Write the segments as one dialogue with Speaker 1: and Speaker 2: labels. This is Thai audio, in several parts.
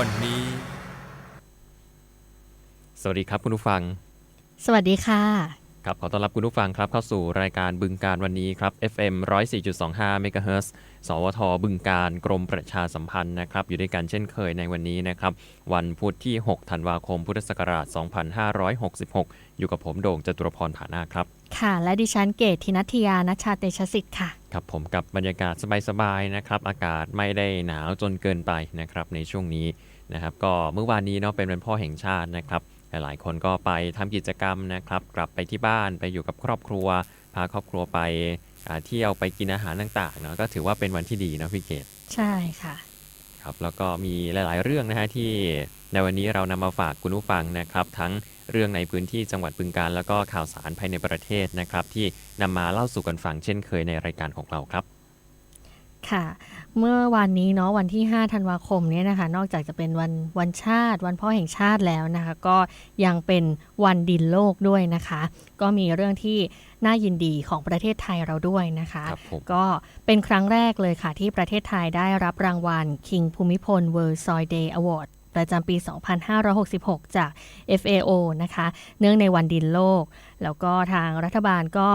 Speaker 1: วันนี้ สวัสดีครับคุณผู้ฟัง
Speaker 2: สวัสดีค่ะ
Speaker 1: ครับขอต้อนรับคุณผู้ฟังครับเข้าสู่รายการบึงการวันนี้ครับ FM 104.25 MHz สวท บึงการกรมประชาสัมพันธ์นะครับ อยู่ด้วยกันเช่นเคยในวันนี้นะครับ วันพุธที่ 6 ธันวาคม พุทธศักราช 2566 อยู่กับผมโด่งจตุรพรผานาคครับ
Speaker 2: ค่ะ และดิฉันเกตธินัทยานัชชาเตชะสิทธิ์ค่ะ
Speaker 1: ครับผมกับบรรยากาศสบายๆนะครับ อากาศไม่ได้หนาวจนเกินไปนะครับในช่วงนี้นะครับ ก็เมื่อวานนี้เนาะเป็นวันพ่อแห่งชาตินะครับ หลายๆ คนก็ไปทำกิจกรรมนะครับ กลับไปที่บ้านไปอยู่กับครอบครัว พาครอบครัวไปอ่าเที่ยวไปกินอาหารต่างๆเนาะก็ถือว่าเป็นวันที่ดีเนาะพี่เกด
Speaker 2: ใช่ค่ะ
Speaker 1: ครับแล้วก็มีหลาย ๆ เรื่องนะฮะที่ในวันนี้เรานำมาฝากคุณผู้ฟังนะครับ ทั้งเรื่องในพื้นที่จังหวัดบึงการแล้วก็ข่าวสารภายในประเทศนะครับ ที่นำมาเล่าสู่กันฟังเช่นเคยในรายการของเราครับ
Speaker 2: ค่ะ เมื่อวันนี้เนาะวันที่ 5 ธันวาคมเนี่ยนะคะ นอกจากจะเป็นวันวันชาติ วันพ่อแห่งชาติแล้วนะคะ ก็ยังเป็นวันดินโลกด้วยนะคะ ก็มีเรื่องที่น่ายินดีของประเทศไทยเราด้วยนะคะ
Speaker 1: ครับผม
Speaker 2: ก็เป็นครั้งแรกเลยค่ะ ที่ประเทศไทยได้รับรางวัล King ภูมิพล World Soil Day Award ประจำปี 2566 จาก FAO นะคะ เนื่องในวันดินโลก แล้วก็ทางรัฐบาลก็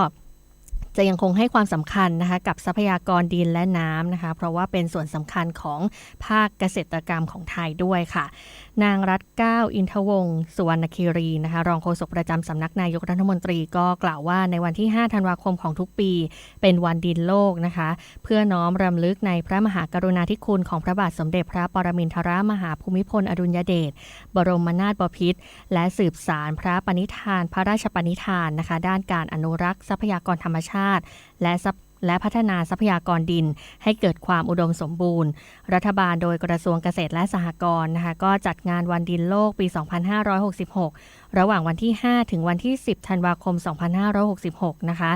Speaker 2: จะยังคงให้ความสำคัญนะคะกับทรัพยากรดินและน้ำนะคะ เพราะว่าเป็นส่วนสำคัญของภาคเกษตรกรรมของไทยด้วยค่ะ นางรัตเก้าอินทวงศ์สุวรรณคีรีนะคะรองโฆษกประจำสำนักนายกรัฐมนตรีก็กล่าวว่าในวันที่ 5 ธันวาคมของทุกปี เป็นวันดินโลกนะคะ เพื่อน้อมรำลึกในพระมหากรุณาธิคุณของพระบาทสมเด็จพระปรมินทรมหาภูมิพลอดุลยเดชบรมนาถบพิตรและสืบสารพระปณิธาน พระราชปณิธานนะคะ ด้านการอนุรักษ์ทรัพยากรธรรมชาติ และทรัพ และพัฒนาทรัพยากรดิน ให้เกิดความอุดมสมบูรณ์ รัฐบาลโดยกระทรวงเกษตรและสหกรณ์นะคะก็จัดงานวันดินโลกปี 2566 ระหว่างวันที่ 5 ถึงวันที่ 10 ธันวาคม 2566 นะคะ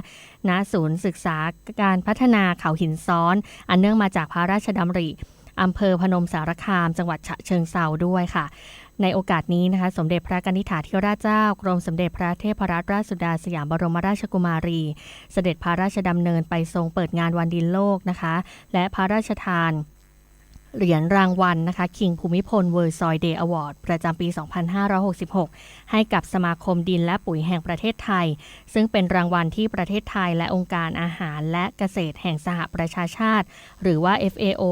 Speaker 2: ณ ศูนย์ศึกษาการพัฒนาเขาหินซ้อน อันเนื่องมาจากพระราชดำริอำเภอพนมสารคาม จังหวัดฉะเชิงเซาด้วยค่ะ ในโอกาสนี้นะคะ สมเด็จพระกนิษฐาธิราชเจ้ากรมสมเด็จพระเทพรัตนราชสุดาสยามบรมราชกุมารี เสด็จพระราชดำเนินไปทรงเปิดงานวันดินโลกนะคะ และพระราชทาน เหรียญรางวัลนะคะ King ภูมิพล World Soil Day Award ประจำปี 2566 ให้กับสมาคมดินและปุ๋ยแห่งประเทศไทย ซึ่งเป็นรางวัลที่ประเทศไทยและองค์การอาหารและเกษตรแห่งสหประชาชาติ หรือว่า FAO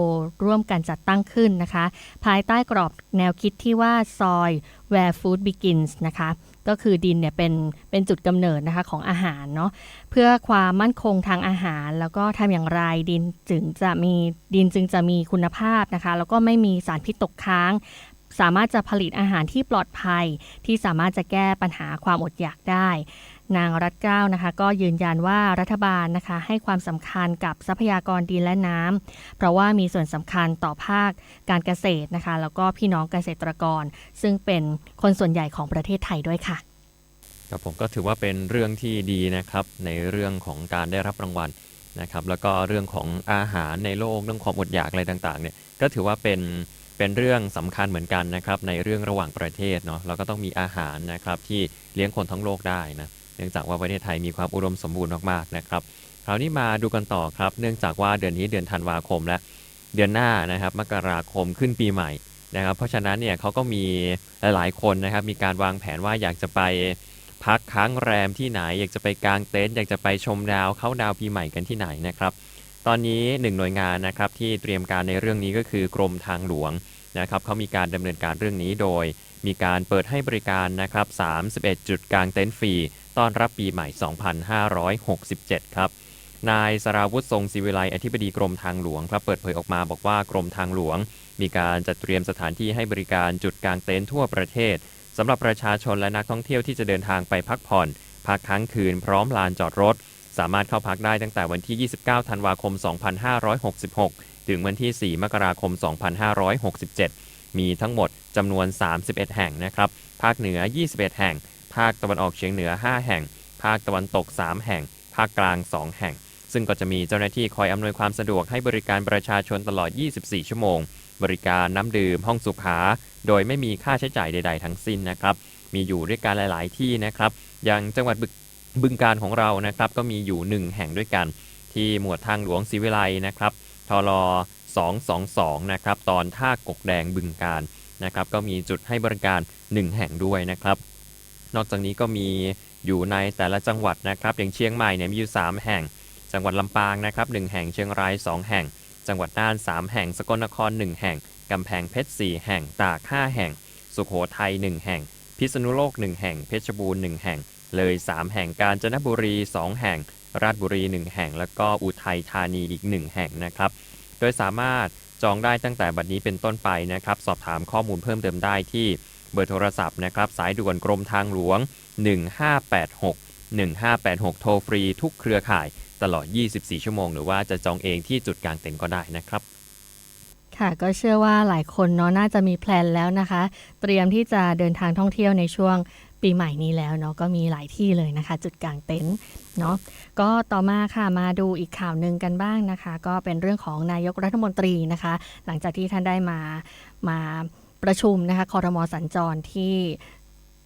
Speaker 2: ร่วมกันจัดตั้งขึ้นนะคะ ภายใต้กรอบแนวคิดที่ว่า Soil where food begins นะคะ ก็คือดินเนี่ยเป็นเป็นจุดกำเนิดนะคะของอาหารเนาะเพื่อความมั่นคงทางอาหาร แล้วก็ทำอย่างไรดินจึงจะมีดินจึงจะมีคุณภาพนะคะ แล้วก็ไม่มีสารพิษตกค้าง สามารถจะผลิตอาหารที่ปลอดภัย ที่สามารถจะแก้ปัญหาความอดอยากได้ นางรัตเกล้านะคะ ก็ยืนยันว่ารัฐบาลนะคะให้ความสำคัญกับทรัพยากรดินและน้ำเพราะว่ามีส่วนสำคัญต่อภาคการเกษตรนะคะ แล้วก็พี่น้องเกษตรกร ซึ่งเป็นคนส่วนใหญ่ของประเทศไทยด้วยค่ะ
Speaker 1: ครับผมก็ถือว่าเป็นเรื่องที่ดีนะครับในเรื่องของการได้รับรางวัลนะครับแล้วก็เรื่องของอาหารในโลกเรื่องความอดอยากอะไรต่างๆเนี่ยก็ถือว่าเป็นเป็นเรื่องสำคัญเหมือนกันนะครับในเรื่องระหว่างประเทศเนาะเราก็ต้องมีอาหารนะครับที่เลี้ยงคนทั้งโลกได้นะ เนื่องจากว่าประเทศไทยมีความอุดมสมบูรณ์มากๆนะครับคราวนี้มาดูกันต่อครับ เนื่องจากว่าเดือนนี้เดือนธันวาคมและเดือนหน้านะครับมกราคมขึ้นปีใหม่นะครับ เพราะฉะนั้นเนี่ยเขาก็มีหลายๆคนนะครับ มีการวางแผนว่าอยากจะไปพักค้างแรมที่ไหน อยากจะไปกางเต็นท์อยากจะไปชมดาวเข้าดาวปีใหม่กันที่ไหนนะครับ ตอนนี้หนึ่งหน่วยงานนะครับที่เตรียมการในเรื่องนี้ก็คือกรมทางหลวงนะครับเขามีการดำเนินการเรื่องนี้โดย มีการเปิดให้บริการนะครับ 31 จุดกางเต็นท์ฟรี ต้อนรับปีใหม่ 2567 ครับ นายสราวุฒิทรงศิวิไลอธิบดีกรมทางหลวงครับเปิดเผยออกมาบอกว่ากรมทางหลวง มีการจัดเตรียมสถานที่ให้บริการจุดกางเต็นท์ทั่วประเทศสำหรับประชาชนและนักท่องเที่ยวที่จะเดินทางไปพักผ่อนพักค้างคืนพร้อมลานจอดรถ สามารถเข้าพักได้ตั้งแต่วันที่ 29 ธันวาคม 2566 ถึงวันที่ 4 มกราคม 2567 มีทั้งหมดจำนวน 31 แห่งนะครับ ภาคเหนือ 21 แห่ง ภาคตะวันออกเฉียงเหนือ 5 แห่ง ภาคตะวันตก 3 แห่ง ภาคกลาง 2 แห่ง ซึ่งก็จะมีเจ้าหน้าที่คอยอำนวยความสะดวกให้บริการประชาชนตลอด 24 ชั่วโมง บริการน้ำดื่ม ห้องสุขา โดยไม่มีค่าใช้จ่ายใด ๆ ทั้งสิ้นนะครับ มีอยู่ด้วยกันหลาย ๆ ที่นะครับ อย่างจังหวัดบึกบึงการของเรานะครับ ก็มีอยู่ 1 แห่งด้วยกัน ที่หมวดทางหลวงศรีวิไลนะครับทล222 นะครับ ตอนท่ากกแดงบึงการนะครับ ก็มีจุดให้บริการ 1 แห่งด้วยนะครับ นอกจากนี้ก็มีอยู่ในแต่ละจังหวัดนะครับ อย่างเชียงใหม่เนี่ยมีอยู่ 3 แห่ง จังหวัดลำปางนะครับ1แห่ง เชียงราย 2 แห่ง จังหวัดน่าน 3 แห่ง สกลนคร 1 แห่ง กำแพงเพชร 4 แห่ง ตาก 5 แห่ง สุโขทัย 1 แห่ง พิษณุโลก 1 แห่ง เพชรบูรณ์ 1 แห่ง เลย 3 แห่ง กาญจนบุรี 2 แห่ง ราชบุรี 1 แห่ง แล้วก็อุทัยธานีอีก 1 แห่งนะครับ โดยสามารถจองได้ตั้งแต่บัดนี้เป็นต้นไปนะครับ สอบถามข้อมูลเพิ่มเติมได้ที่ เบอร์โทรศัพท์นะครับสายด่วนกรมทางหลวง 1586 1586 โทรฟรีทุกเครือข่ายตลอด 24 ชั่วโมง หรือว่าจะจองเองที่จุดกลางเต็นท์ก็ได้นะครับ
Speaker 2: ค่ะก็เชื่อว่าหลายคนเนาะน่าจะมีแพลนแล้วนะคะ เตรียมที่จะเดินทางท่องเที่ยวในช่วงปีใหม่นี้แล้วเนาะก็มีหลายที่เลยนะคะ จุดกลางเต็นท์เนาะก็ต่อมาค่ะมาดูอีกข่าวหนึ่งกันบ้างนะคะ ก็เป็นเรื่องของนายกรัฐมนตรีนะคะ หลังจากที่ท่านได้มามา ประชุมนะคะคอรมอสัญจรที่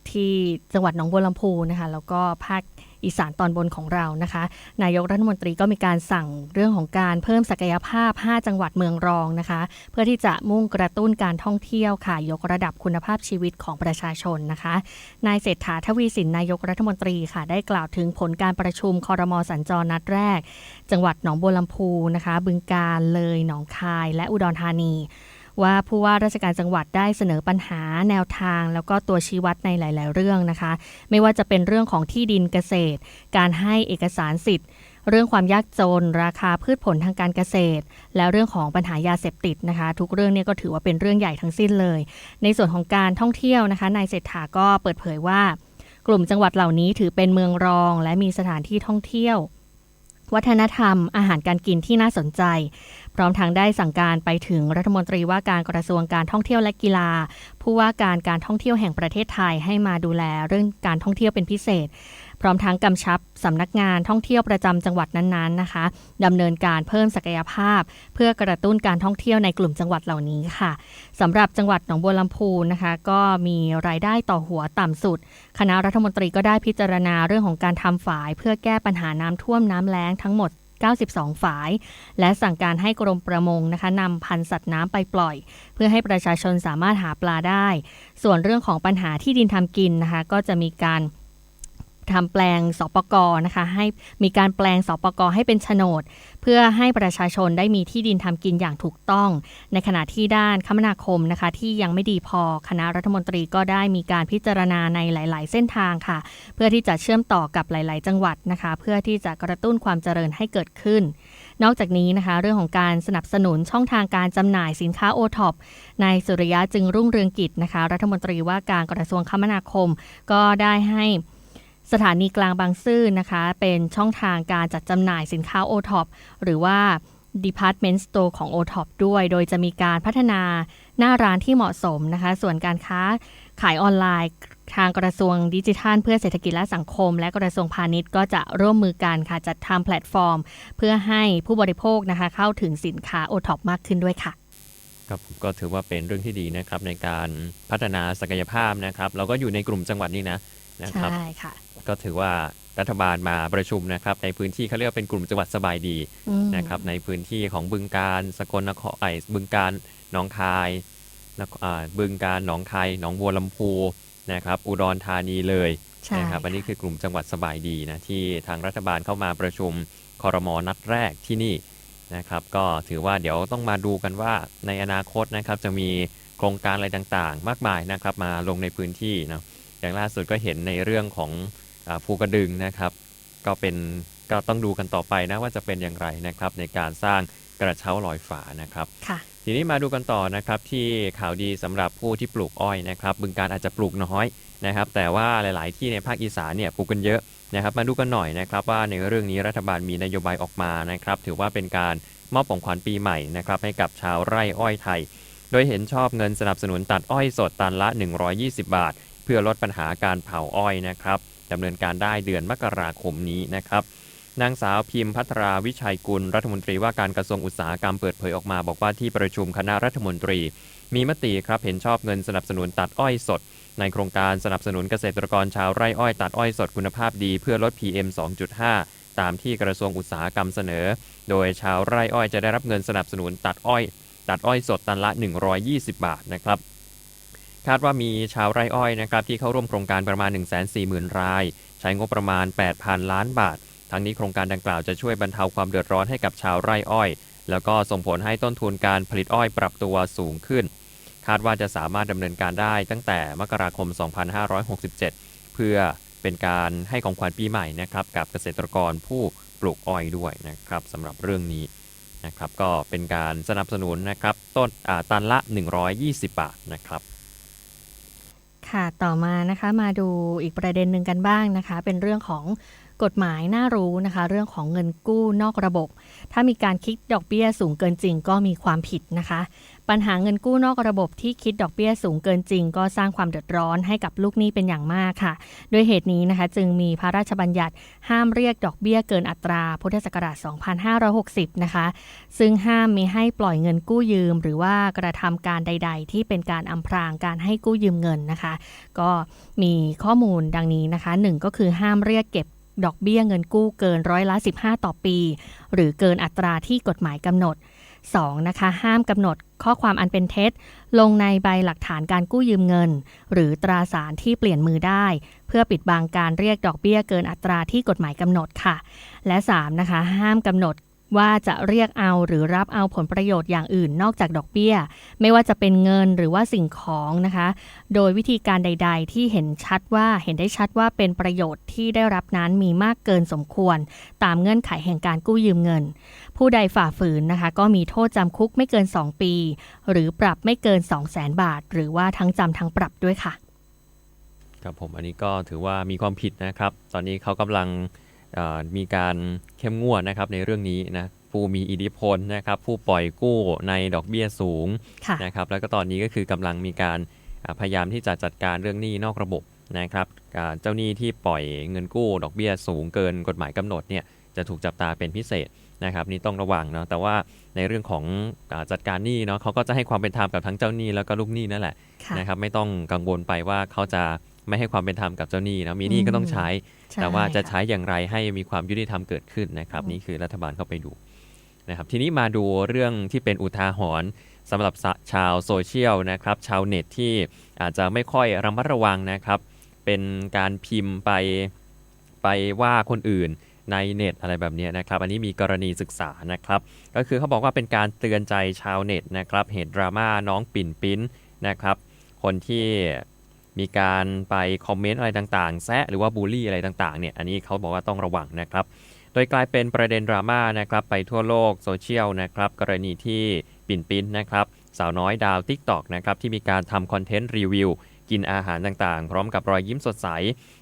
Speaker 2: ที่จังหวัดหนองบัวลำพูนะคะแล้วก็ภาคอีสานตอนบนของเรานะคะ นายกรัฐมนตรีก็มีการสั่งเรื่องของการเพิ่มศักยภาพ 5 จังหวัดเมืองรองนะคะ เพื่อที่จะมุ่งกระตุ้นการท่องเที่ยวค่ะ ยกระดับคุณภาพชีวิตของประชาชนนะคะ นายเศรษฐาทวีสินนายกรัฐมนตรีค่ะ ได้กล่าวถึงผลการประชุมคอรมอสัญจรนัดแรก จังหวัดหนองบัวลำพูนะคะ บึงกาฬเลยหนองคาย และอุดรธานี ว่าผู้ว่าราชการจังหวัดได้เสนอปัญหาแนวทาง แล้วก็ตัวชี้วัดในหลาย ๆ เรื่องนะคะ ไม่ว่าจะเป็นเรื่องของที่ดินเกษตร การให้เอกสารสิทธิ์เรื่องความยากจน ราคาพืชผลทางการเกษตร แล้วเรื่องของปัญหายาเสพติดนะคะ ทุกเรื่องเนี้ก็ถือว่าเป็นเรื่องใหญ่ทั้งสิ้นเลย ในส่วนของการท่องเที่ยวนะคะนายเศรษฐาก็เปิดเผยว่า กลุ่มจังหวัดเหล่านี้ถือเป็นเมืองรอง และมีสถานที่ท่องเที่ยว วัฒนธรรม อาหารการกินที่น่าสนใจ พร้อมทางได้สั่งการไปถึงรัฐมนตรีว่าการกระทรวงการท่องเที่ยวและกีฬา ผู้ว่าการการท่องเที่ยวแห่งประเทศไทยให้มาดูแลเรื่องการท่องเที่ยวเป็นพิเศษ พร้อมทั้งกำชับสำนักงานท่องเที่ยวประจำจังหวัดนั้นๆนะคะดำเนินการเพิ่มศักยภาพ เพื่อกระตุ้นการท่องเที่ยวในกลุ่มจังหวัดเหล่านี้ค่ะสำหรับจังหวัดหนองบัวลำพูนะคะ ก็มีรายได้ต่อหัวต่ำสุด คณะรัฐมนตรีก็ได้พิจารณาเรื่องของการทำฝาย เพื่อแก้ปัญหาน้ำท่วมน้ำแล้งทั้งหมด 92 ฝาย และสั่งการให้กรมประมงนะคะนำพันธุ์สัตว์น้ำไปปล่อย เพื่อให้ประชาชนสามารถหาปลาได้ ส่วนเรื่องของปัญหาที่ดินทำกินนะคะก็จะมีการ ทำแปลงสปกนะคะ ให้มีการแปลงสปกให้เป็นโฉนด เพื่อให้ประชาชนได้มีที่ดินทำกินอย่างถูกต้อง ในขณะที่ด้านคมนาคมนะคะ ที่ยังไม่ดีพอคณะรัฐมนตรีก็ได้มีการพิจารณาในหลาย ๆ เส้นทางค่ะ เพื่อที่จะเชื่อมต่อกับหลาย ๆ จังหวัดนะคะ เพื่อที่จะกระตุ้นความเจริญให้เกิดขึ้น นอกจากนี้นะคะ เรื่องของการสนับสนุนช่องทางการจำหน่ายสินค้าโอท็อปนายสุริยะจึงรุ่งเรืองกิจนะคะ รัฐมนตรีว่าการกระทรวงคมนาคม ก็ได้ให้ สถานีกลางบางซื่อนะคะ เป็นช่องทางการจัดจำหน่ายสินค้า o t o p หรือว่า Department Store ของ o t o p ด้วย โดยจะมีการพัฒนาหน้าร้านที่เหมาะสมนะคะ ส่วนการค้าขายออนไลน์ ทางกระทรวงดิจิทัล เพื่อเศรษฐกิจและสังคม และกระทรวงพาณิชย์ก็จะร่วมมือกันค่ะ จัดทำแพลตฟอร์ม เพื่อให้ผู้บริโภคนะคะ เข้าถึงสินค้า o t o p มากขึ้นด้วยค่ะ
Speaker 1: ครับผมก็ถือว่าเป็นเรื่องที่ดีนะครับในการพัฒนาศักยภาพนะครับ เราก็อยู่ในกลุ่มจังหวัดนี้นะนะครับ
Speaker 2: ใช่ค่ะ
Speaker 1: ก็ถือว่ารัฐบาลมาประชุมนะครับในพื้นที่เขาเรียกว่าเป็นกลุ่มจังหวัดสบายดี
Speaker 2: อืม
Speaker 1: นะครับในพื้นที่ของบึงการสกลนครไอ้บึงการหนองคายนครอ่าบึงการหนองคายหนองบัวลำพูนะครับอุดรธานีเลย
Speaker 2: ใช่
Speaker 1: นะครับอันนี้คือกลุ่มจังหวัดสบายดีนะที่ทางรัฐบาลเข้ามาประชุมคอรมอนัดแรกที่นี่นะครับก็ถือว่าเดี๋ยวต้องมาดูกันว่าในอนาคตนะครับจะมีโครงการอะไรต่างๆ มากมายนะครับมาลงในพื้นที่เนาะอย่างล่าสุดก็เห็นในเรื่องของอา ภูกระดึงนะครับ ก็เป็นก็ต้องดูกันต่อไปนะว่าจะเป็นอย่างไรนะครับ ในการสร้างกระเช้าลอยฝานะครับ
Speaker 2: ค่ะ
Speaker 1: ทีนี้มาดูกันต่อนะครับที่ข่าวดีสำหรับผู้ที่ปลูกอ้อยนะครับ บึงการอาจจะปลูกน้อยนะครับ แต่ว่าหลาย ๆ ที่ในภาคอีสานเนี่ยปลูกกันเยอะนะครับ มาดูกันหน่อยนะครับ ว่าในเรื่องนี้รัฐบาลมีนโยบายออกมานะครับ ถือว่าเป็นการมอบของขวัญปีใหม่นะครับให้กับชาวไร่อ้อยไทย โดยเห็นชอบเงินสนับสนุนตัดอ้อยสดตันละ 120 บาท เพื่อลดปัญหาการเผาอ้อยนะครับ ดำเนินการได้เดือนมกราคมนี้นะครับนางสาวพิมพัทราวิชัยกุลรัฐมนตรีว่าการกระทรวงอุตสาหกรรมเปิดเผยออกมา บอกว่าที่ประชุมคณะรัฐมนตรี มีมติครับเห็นชอบเงินสนับสนุนตัดอ้อยสด ในโครงการสนับสนุนเกษตรกรชาวไร่อ้อยตัดอ้อยสดคุณภาพดีเพื่อลด PM 2.5 ตามที่กระทรวงอุตสาหกรรมเสนอ โดยชาวไร่อ้อยจะได้รับเงินสนับสนุนตัดอ้อย ตัดอ้อยสดตันละ 120 บาทนะครับ คาดว่ามีชาวไร่อ้อยนะครับที่เข้าร่วมโครงการประมาณ 140,000 ราย ใช้งบประมาณ 8,000 ล้านบาท ทั้งนี้โครงการดังกล่าวจะช่วยบรรเทาความเดือดร้อนให้กับชาวไร่อ้อย แล้วก็ส่งผลให้ต้นทุนการผลิตอ้อยปรับตัวสูงขึ้น คาดว่าจะสามารถดำเนินการได้ตั้งแต่มกราคม 2567 เพื่อเป็นการให้ของขวัญปีใหม่นะครับกับเกษตรกรผู้ปลูกอ้อยด้วยนะครับสำหรับเรื่องนี้นะครับก็เป็นการสนับสนุนนะครับต้นอ่าตันละ 120 บาทนะครับ
Speaker 2: ค่ะต่อมานะคะมาดูอีกประเด็นหนึ่งกันบ้างนะคะ เป็นเรื่องของกฎหมายน่ารู้นะคะ เรื่องของเงินกู้นอกระบบ ถ้ามีการคิดดอกเบี้ยสูงเกินจริงก็มีความผิดนะคะ ปัญหาเงินกู้นอกระบบที่คิดดอกเบี้ยสูงเกินจริง ก็สร้างความเดือดร้อนให้กับลูกหนี้เป็นอย่างมากค่ะ ด้วยเหตุนี้นะคะ จึงมีพระราชบัญญัติห้ามเรียกดอกเบี้ยเกินอัตรา พุทธศักราช 2560 นะคะ ซึ่งห้ามมีให้ปล่อยเงินกู้ยืม หรือว่ากระทำการใด ๆ ที่เป็นการอำพรางการให้กู้ยืมเงินนะคะ ก็มีข้อมูลดังนี้นะคะ 1 ก็คือห้ามเรียกเก็บดอกเบี้ยเงินกู้เกินร้อยละ15 ต่อปี หรือเกินอัตราที่กฎหมายกำหนด 2. นะคะห้ามกำหนด ข้อความอันเป็นเท็จ ลงในใบหลักฐานการกู้ยืมเงิน หรือตราสารที่เปลี่ยนมือได้ เพื่อปิดบังการเรียกดอกเบี้ยเกินอัตราที่กฎหมายกำหนดค่ะ และ 3. นะคะห้ามกำหนด ว่าจะเรียกเอาหรือรับเอาผลประโยชน์อย่างอื่นนอกจากดอกเบี้ย ไม่ว่าจะเป็นเงินหรือว่าสิ่งของนะคะ โดยวิธีการใด ๆ ที่เห็นชัดว่าเห็นได้ชัดว่าเป็นประโยชน์ที่ได้รับนั้นมีมากเกินสมควร ตามเงื่อนไขแห่งการกู้ยืมเงิน ผู้ใดฝ่าฝืนนะคะ ก็มีโทษจำคุกไม่เกิน 2 ปี หรือปรับไม่เกิน 2 0 0 0 0 0บาท หรือว่าทั้งจำทั้งปรับด้วยค่ะ
Speaker 1: ครับผมอันนี้ก็ถือว่ามีความผิดนะครับ ตอนนี้เขากำลัง มีการเข้มงวดนะครับในเรื่องนี้นะผู้มีอิทธิพลนะครับผู้ปล่อยกู้ในดอกเบี้ยสูง
Speaker 2: ค่ะ
Speaker 1: นะครับแล้วก็ตอนนี้ก็คือกำลังมีการอ่าพยายามที่จะจัดการเรื่องหนี้นอกระบบนะครับอ่าเจ้าหนี้ที่ปล่อยเงินกู้ดอกเบี้ยสูงเกินกฎหมายกำหนดเนี่ยจะถูกจับตาเป็นพิเศษนะครับนี่ต้องระวังเนาะแต่ว่าในเรื่องของอาจัดการหนี้เนาะเขาก็จะให้ความเป็นธรรมกับทั้งเจ้าหนี้แล้วก็ลูกหนี้นั่นแหละ
Speaker 2: ค่ะ
Speaker 1: นะครับไม่ต้องกังวลไปว่าเขาจะ ไม่ให้ความเป็นธรรมกับเจ้าหนี้นะมีหนี้ก็ต้องใช้
Speaker 2: ใช่
Speaker 1: แต่ว่าจะ
Speaker 2: ค่
Speaker 1: ใช้อย่างไรให้มีความยุติธรรมเกิดขึ้นนะครับ
Speaker 2: อืม
Speaker 1: นี่คือรัฐบาลเข้าไปดูนะครับทีนี้มาดูเรื่องที่เป็นอุทาหรณ์สำหรับสะชาวโซเชียลนะครับชาวเน็ตที่อาจจะไม่ค่อยระมัดระวังนะครับ เป็นการพิมพ์ไปไปว่าคนอื่นในเน็ตอะไรแบบเนี้ยนะครับ อันนี้มีกรณีศึกษานะครับ ก็คือเขาบอกว่าเป็นการเตือนใจชาวเน็ตนะครับ เหตุดราม่าน้องปิ่นปิ้นนะครับ คนที่ มีการไปคอมเมนต์อะไรต่างๆ แซะหรือว่าบูลลี่อะไรต่างๆเนี่ยอันนี้เขาบอกว่าต้องระวังนะครับ โดยกลายเป็นประเด็นดราม่านะครับไปทั่วโลกโซเชียลนะครับกรณีที่ปิ่นปิ้นนะครับสาวน้อยดาว t ิ k t o k นะครับที่มีการทำคอนเทนต์รีวิวกินอาหารต่างๆ พร้อมกับรอยยิ้มสดใส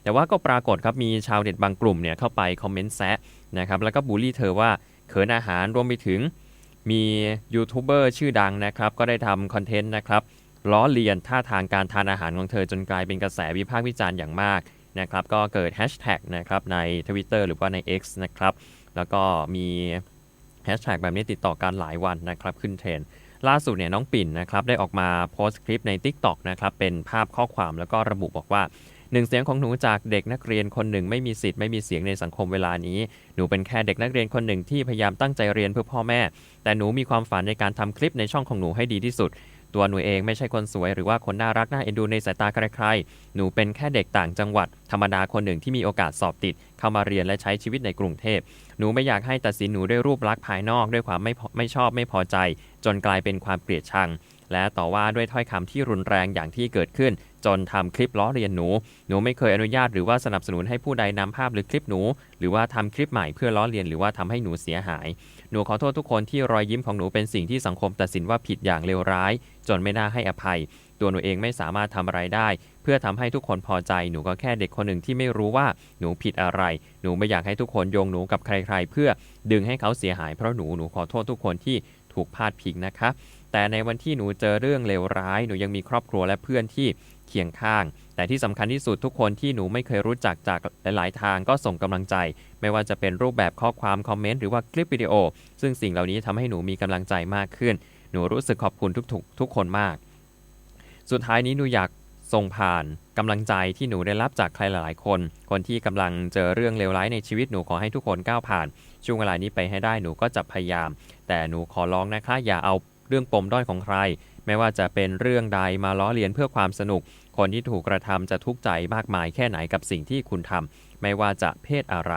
Speaker 1: แต่ว่าก็ปรากฏครับมีชาวเน็ตบางกลุ่มเนี่ยเข้าไปคอมเมนต์แซะนะครับแล้วก็บูลลี่เธอว่าเขินอาหารรวมไปถึงมียูทูบเบอร์ชื่อดังนะครับก็ได้ทำคอนเทนต์นะครับ ล้อเลียนท่าทางการทานอาหารของเธอจนกลายเป็นกระแสวิพากษ์วิจารณ์อย่างมากนะครับก็เกิดแฮชแท็กนะครับใน Twitter หรือว่าใน X นะครับแล้วก็มีแฮชแท็กแบบนี้ติดต่อกันหลายวันนะครับขึ้นเทรนล่าสุดเนี่ยน้องปิ่นนะครับได้ออกมาโพสต์คลิปใน TikTok นะครับเป็นภาพข้อความแล้วก็ระบุบอกว่าหนึ่งเสียงของหนูจากเด็กนักเรียนคนหนึ่งไม่มีสิทธิ์ไม่มีเสียงในสังคมเวลานี้ หนูเป็นแค่เด็กนักเรียนคนหนึ่งที่พยายามตั้งใจเรียนเพื่อพ่อแม่ แต่หนูมีความฝันในการทำคลิปในช่องของหนูให้ดีที่สุด ตัวหนูเองไม่ใช่คนสวยหรือว่าคนน่ารักน่าเอ็นดูในสายตาใครๆ หนูเป็นแค่เด็กต่างจังหวัด ธรรมดาคนหนึ่งที่มีโอกาสสอบติด เข้ามาเรียนและใช้ชีวิตในกรุงเทพ หนูไม่อยากให้ตัดสินหนูด้วยรูปลักษณ์ภายนอกด้วยความไม่ไม่ชอบไม่พอใจ จนกลายเป็นความเกลียดชัง และต่อว่าด้วยถ้อยคำที่รุนแรงอย่างที่เกิดขึ้น จนทำคลิปล้อเลียนหนู หนูไม่เคยอนุญาตหรือว่าสนับสนุนให้ผู้ใดนำภาพหรือคลิปหนู หรือว่าทำคลิปใหม่เพื่อล้อเลียนหรือว่าทำให้หนูเสียหาย หนูขอโทษทุกคนที่รอยยิ้มของหนูเป็นสิ่งที่สังคมตัดสินว่าผิดอย่างเลวร้าย จนไม่น่าให้อภัย ตัวหนูเองไม่สามารถทำอะไรได้ เพื่อทำให้ทุกคนพอใจหนูก็แค่เด็กคนหนึ่งที่ไม่รู้ว่าหนูผิดอะไร หนูไม่อยากให้ทุกคนโยงหนูกับใคร ๆ เพื่อดึงให้เขาเสียหายเพราะหนูหนูขอโทษทุกคนที่ถูกพาดพิงนะคะแต่ในวันที่หนูเจอเรื่องเลวร้าย หนูยังมีครอบครัวและเพื่อนที่เคียงข้าง แต่ที่สำคัญที่สุดทุกคนที่หนูไม่เคยรู้จักจากหลาย ๆ ทางก็ส่งกำลังใจ ไม่ว่าจะเป็นรูปแบบข้อความคอมเมนต์หรือว่าคลิปวิดีโอ ซึ่งสิ่งเหล่านี้ทำให้หนูมีกำลังใจมากขึ้น หนูรู้สึกขอบคุณทุกๆทุกคนมาก สุดท้ายนี้หนูอยากส่งผ่านกำลังใจที่หนูได้รับจากใครหลายๆ คน คนที่กำลังเจอเรื่องเลวร้ายในชีวิตหนูขอให้ทุกคนก้าวผ่าน ช่วงเวลานี้ไปให้ได้หนูก็จะพยายาม แต่หนูขอร้องนะคะ อย่าเอาเรื่องปมด้อยของใคร ไม่ว่าจะเป็นเรื่องใดมาล้อเลียนเพื่อความสนุก คนที่ถูกกระทำจะทุกข์ใจมากมายแค่ไหนกับสิ่งที่คุณทำไม่ว่าจะเพศอะไร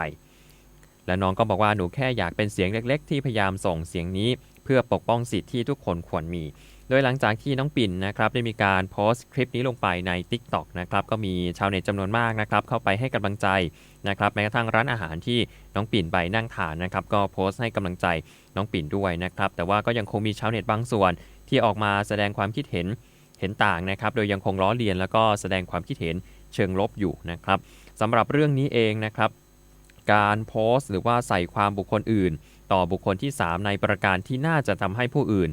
Speaker 1: และน้องก็บอกว่าหนูแค่อยากเป็นเสียงเล็ก ๆ ที่พยายามส่งเสียงนี้ เพื่อปกป้องสิทธิที่ทุกคนควรมี โดยหลังจากที่น้องปิ่นนะครับได้มีการโพสต์คลิปนี้ลงไปใน TikTok นะครับก็มีชาวเน็ตจำนวนมากนะครับเข้าไปให้กำลังใจนะครับแม้กระทั่งร้านอาหารที่น้องปิ่นไปนั่งทานนะครับก็โพสต์ให้กำลังใจน้องปิ่นด้วยนะครับแต่ว่าก็ยังคงมีชาวเน็ตบางส่วนที่ออกมาแสดงความคิดเห็น เห็นต่างนะครับ โดยยังคงล้อเลียนแล้วก็แสดงความคิดเห็นเชิงลบอยู่นะครับสำหรับเรื่องนี้เองนะครับ การโพสต์หรือว่าใส่ความบุคคลอื่น ต่อบุคคลที่ 3 ในประการที่น่าจะทำให้ผู้อื่น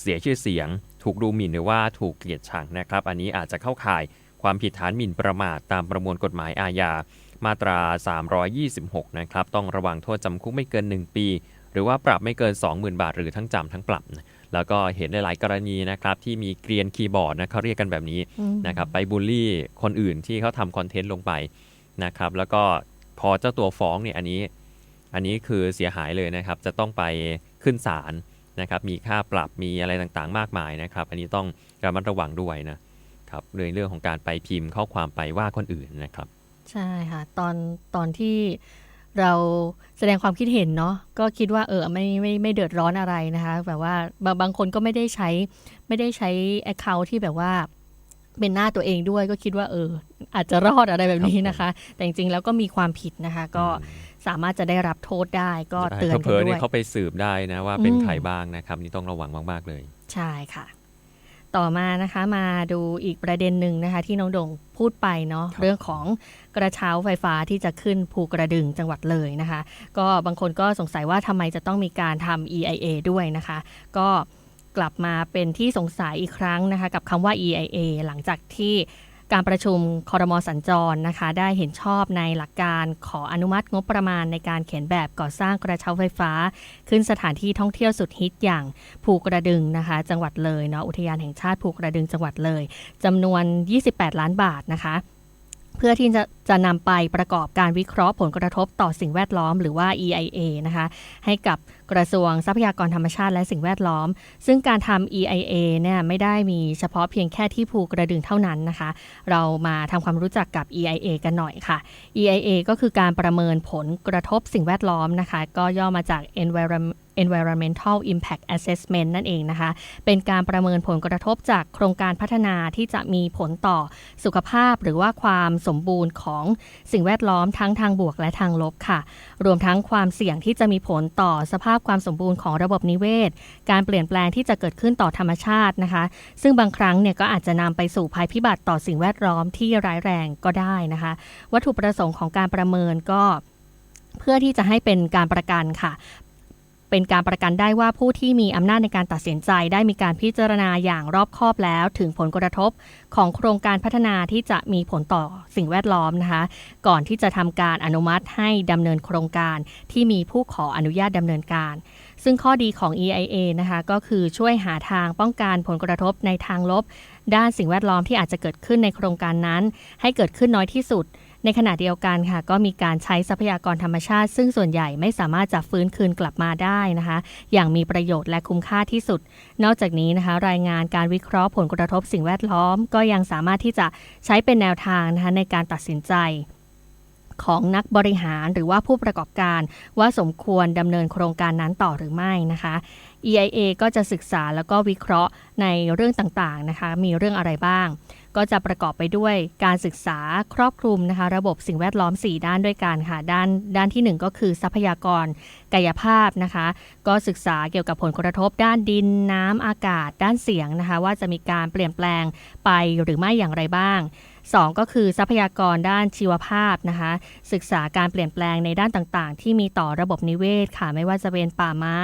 Speaker 1: เสียชื่อเสียง ถูกดูหมิ่นหรือว่าถูกเกลียดชังนะครับ อันนี้อาจจะเข้าข่ายความผิดฐานหมิ่นประมาทตามประมวลกฎหมายอาญามาตรา 326 นะครับ ต้องระวังโทษจำคุกไม่เกิน 1 ปี หรือว่าปรับไม่เกิน 20,000 บาท หรือทั้งจำทั้งปรับนะ แล้วก็เห็นหลาย ๆ กรณีนะครับที่มีเกรียนคีย์บอร์ดนะเขาเรียกกันแบบนี้
Speaker 2: อืม
Speaker 1: นะครับไปบูลลี่คนอื่นที่เขาทำคอนเทนต์ลงไปนะครับแล้วก็พอเจ้าตัวฟ้องเนี่ยอันนี้อันนี้คือเสียหายเลยนะครับ จะต้องไปขึ้นศาลนะครับ มีค่าปรับมีอะไรต่างๆ มากมายนะครับ อันนี้ต้องระมัดระวังด้วยนะครับเรื่องเรื่องของการไปพิมพ์ข้อความไปว่าคนอื่นนะครับ
Speaker 2: ใช่ค่ะ ตอนตอนที่ เราแสดงความคิดเห็นเนาะก็คิดว่าเออไม่ไม่ไม่เดือดร้อนอะไรนะคะแบบว่าบางบางคนก็ไม่ได้ใช้ไม่ได้ใช้ Account ที่แบบว่าเป็นหน้าตัวเองด้วยก็คิดว่าเออ อาจจะรอดอะไรแบบนี้นะคะ แต่จริงๆแล้วก็มีความผิดนะคะ ก็สามารถจะได้รับโทษได้ก็เตือน
Speaker 1: เพ
Speaker 2: กัน
Speaker 1: อๆ
Speaker 2: ด้
Speaker 1: เนี่
Speaker 2: วย
Speaker 1: ยเขาไปสืบได้นะว่าเป็น
Speaker 2: อืม
Speaker 1: ใครบ้างนะครับ นี่ต้องระวังมากๆเลย
Speaker 2: ใช่ค่ะ ต่อมานะคะมาดูอีกประเด็นหนึ่งนะคะ ที่น้องโด่งพูดไปเนาะ
Speaker 1: ครับ
Speaker 2: เรื่องของกระเช้าไฟฟ้าที่จะขึ้นภูกระดึงจังหวัดเลยนะคะ ก็บางคนก็สงสัยว่าทำไมจะต้องมีการทำ EIA ด้วยนะคะ ก็กลับมาเป็นที่สงสัยอีกครั้งนะคะ กับคำว่า EIA หลังจากที่ การประชุมคอรมอสัญจรนะคะ ได้เห็นชอบในหลักการขออนุมัติงบประมาณในการเขียนแบบก่อสร้างกระเช้าไฟฟ้า ขึ้นสถานที่ท่องเที่ยวสุดฮิตอย่างภูกระดึงนะคะ จังหวัดเลยเนาะอุทยานแห่งชาติภูกระดึงจังหวัดเลยจำนวน 28 ล้านบาทนะคะเพื่อที่จะจะนำไปประกอบการวิเคราะห์ผลกระทบต่อสิ่งแวดล้อมหรือว่า EIA นะคะ ให้กับกระทรวงทรัพยากรธรรมชาติและสิ่งแวดล้อม ซึ่งการทำ EIA เนี่ยไม่ได้มีเฉพาะเพียงแค่ที่ภูกระดึงเท่านั้นนะคะ เรามาทำความรู้จักกับ EIA กันหน่อยค่ะ EIA ก็คือการประเมินผลกระทบสิ่งแวดล้อมนะคะ ก็ย่อมาจาก Environment Environmental Impact Assessment นั่นเองนะคะ เป็นการประเมินผลกระทบจากโครงการพัฒนาที่จะมีผลต่อสุขภาพหรือว่าความสมบูรณ์ของสิ่งแวดล้อมทั้งทางบวกและทางลบค่ะ รวมทั้งความเสี่ยงที่จะมีผลต่อสภาพาพความสมบูรณ์ของระบบนิเวศ การเปลี่ยนแปลงที่จะเกิดขึ้นต่อธรรมชาตินะคะ ซึ่งบางครั้งเนี่ยก็อาจจะนำไปสู่ภัยพิบัติต่อสิ่งแวดล้อมที่ร้ายแรงก็ได้นะคะ วัตถุประสงค์ของการประเมินก็เพื่อที่จะให้เป็นการประกันค่ะ เป็นการประกันได้ว่าผู้ที่มีอำนาจในการตัดสินใจ ได้มีการพิจารณาอย่างรอบคอบแล้ว ถึงผลกระทบของโครงการพัฒนาที่จะมีผลต่อสิ่งแวดล้อมนะคะ ก่อนที่จะทำการอนุมัติให้ดำเนินโครงการที่มีผู้ขออนุญาตดำเนินการ ซึ่งข้อดีของ EIA นะคะก็คือช่วยหาทางป้องกันผลกระทบในทางลบ ด้านสิ่งแวดล้อมที่อาจจะเกิดขึ้นในโครงการนั้น ให้เกิดขึ้นน้อยที่สุด ในขณะเดียวกันค่ะ ก็มีการใช้ทรัพยากรธรรมชาติ ซึ่งส่วนใหญ่ไม่สามารถจะฟื้นคืนกลับมาได้นะคะ อย่างมีประโยชน์และคุ้มค่าที่สุด นอกจากนี้นะคะ รายงานการวิเคราะห์ผลกระทบสิ่งแวดล้อม ก็ยังสามารถที่จะใช้เป็นแนวทางนะคะในการตัดสินใจของนักบริหารหรือว่าผู้ประกอบการว่าสมควรดำเนินโครงการนั้นต่อหรือไม่นะคะ EIA ก็จะศึกษาแล้วก็วิเคราะห์ในเรื่องต่างๆนะคะ มีเรื่องอะไรบ้าง ก็จะประกอบไปด้วยการศึกษาครอบคลุมนะคะระบบสิ่งแวดล้อม 4 ด้านด้วยกันค่ะด้านด้านทีหนึ่1 ก็คือทรัพยากรกายภาพนะคะ ก็ศึกษาเกี่ยวกับผลกระทบด้านดินน้ำอากาศ ด้านเสียงนะคะ ว่าจะมีการเปลี่ยนแปลงไปหรือไม่อย่างไรบ้าง 2 ก็คือทรัพยากรด้านชีวภาพนะคะ ศึกษาการเปลี่ยนแปลงในด้านต่างๆ ที่มีต่อระบบนิเวศค่ะไม่ว่าจะเป็นป่าไม้